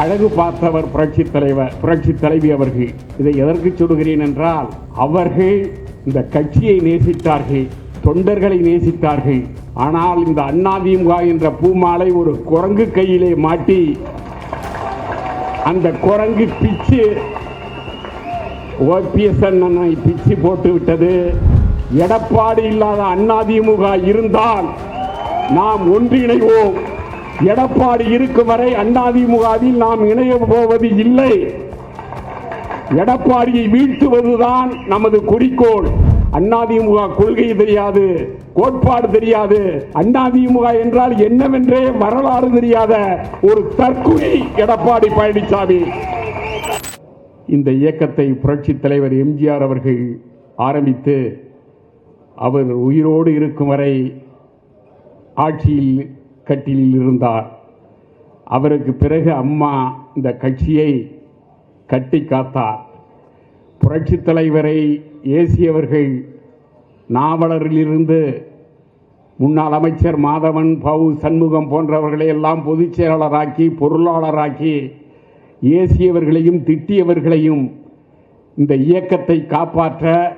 அழகு பார்த்தவர் புரட்சி தலைவர் புரட்சி தலைவி அவர்கள். இதை எதற்கு சொல்கிறேன் என்றால் அவர்கள் இந்த கட்சியை நேசித்தார்கள் தொண்டர்களை நேசித்தார்கள். ஆனால் இந்த அண்ணாதிமுக என்ற பூமாலை ஒரு குரங்கு கையிலே மாட்டி அந்த குரங்கு பிச்சு ஓபிஎஸ் அண்ணனை பிச்சு போட்டு விட்டது. எடப்பாடி இல்லாத அண்ணாதிமுக இருந்தால் நாம் ஒன்றிணைவோம். எடப்பாடி இருக்கும் வரை அண்ணாதிமுகவில் நாம் இணைய போவது இல்லை. எடப்பாடியை வீழ்த்துவதுதான் நமது குறிக்கோள். அண்ணாதிமுக கொள்கை தெரியாது கோட்பாடு தெரியாது. அண்ணாதிமுக என்றால் என்னவென்றே வரலாறு தெரியாத ஒரு தற்குறி எடப்பாடி பழனிசாமி. இந்த இயக்கத்தை புரட்சி தலைவர் எம்ஜிஆர் அவர்கள் ஆரம்பித்து அவர் உயிரோடு இருக்கும் வரை ஆட்சியில் கட்டிலில் இருந்தார் அவருக்கு பிறகு அம்மா இந்த கட்சியை கட்டி காத்தார். புரட்சி தலைவரை ஏசியவர்கள் நாவலரிலிருந்து முன்னாள் அமைச்சர் மாதவன் பவு சண்முகம் போன்றவர்களை எல்லாம் பொதுச் செயலாளராக்கி பொருளாளராக்கி ஏசியவர்களையும் திட்டியவர்களையும் இந்த இயக்கத்தை காப்பாற்ற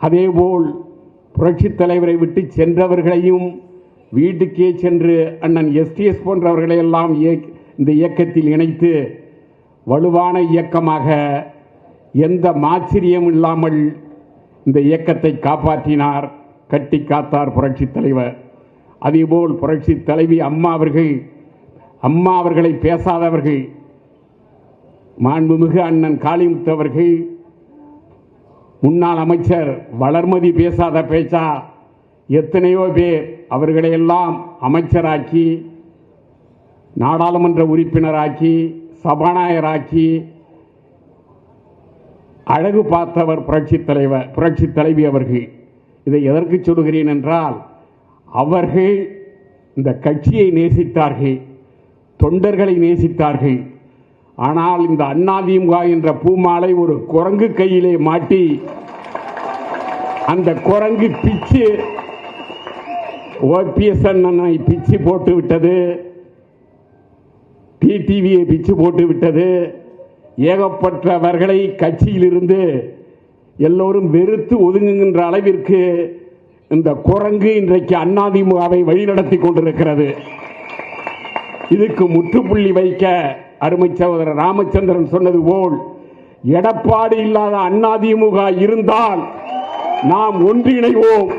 அதேபோல் புரட்சித் தலைவரை விட்டு சென்றவர்களையும் வீட்டுக்கே சென்று அண்ணன் எஸ்டிஎஸ் போன்றவர்களை எல்லாம் இந்த இயக்கத்தில் இணைத்து வலுவான இயக்கமாக எந்த மாச்சரியம் இல்லாமல் இந்த இயக்கத்தை காப்பாற்றினார் கட்டி காத்தார் புரட்சித் தலைவர். அதேபோல் புரட்சி தலைவி அம்மா அவர்கள் அம்மா அவர்களை பேசாதவர்கள் மாண்புமிகு அண்ணன் காளிமுத்து அவர்கள் முன்னாள் அமைச்சர் வளர்மதி பேசாத பேச்சா எத்தனையோ பேர் அவர்களையெல்லாம் அமைச்சராக்கி நாடாளுமன்ற உறுப்பினராக்கி சபாநாயகராக்கி அழகு பார்த்தவர் புரட்சி தலைவர் புரட்சி தலைவி அவர்கள். இதை எதற்கு சொல்கிறேன் என்றால் அவர்கள் இந்த கட்சியை நேசித்தார்கள் தொண்டர்களை நேசித்தார்கள். ஆனால் இந்த அண்ணாதிமுக என்ற பூமாலை ஒரு குரங்கு கையிலே மாட்டி அந்த குரங்கு பிச்சு ஓபிஎஸ் அண்ணனை பிச்சு போட்டு விட்டது. டிடிவியை பிச்சு போட்டு விட்டது. ஏகப்பட்டவர்களை கட்சியிலிருந்து எல்லோரும் வெறுத்து ஒதுங்குகின்ற அளவிற்கு இந்த குரங்கு இன்றைக்கு அண்ணாதிமுகவை வழிநடத்தி கொண்டிருக்கிறது. இதுக்கு முற்றுப்புள்ளி வைக்க அருமை சகோதரர் ராமச்சந்திரன் சொன்னது போல் எடப்பாடி இல்லாத அண்ணாதிமுக இருந்தால் நாம் ஒன்றிணைவோம்.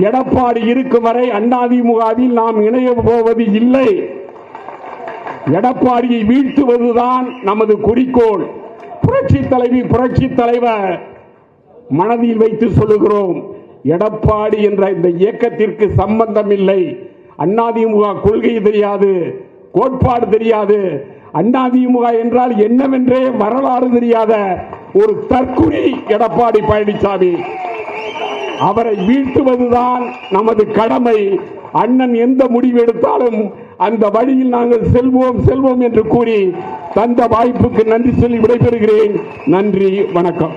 எடப்பாடி இருக்கும் வரை அதிமுகவில் நாம் இணைய போவது இல்லை. எடப்பாடியை வீழ்த்துவதுதான் நமது குறிக்கோள். புரட்சி தலைவி புரட்சி தலைவர் மனதில் வைத்து சொல்லுகிறோம் எடப்பாடி என்ற இந்த இயக்கத்திற்கு சம்பந்தம் இல்லை அதிமுக கொள்கை தெரியாது கோட்பாடு தெரியாது. அதிமுக என்றால் என்னவென்றே வரலாறு தெரியாத ஒரு தற்குறி எடப்பாடி பழனிசாமி. அவரை வீழ்த்துவதுதான் நமது கடமை. அண்ணன் எந்த முடிவு எடுத்தாலும் அந்த வழியில் நாங்கள் செல்வோம் செல்வோம் என்று கூறி தந்த வாய்ப்புக்கு நன்றி சொல்லி விடைபெறுகிறேன். நன்றி வணக்கம்.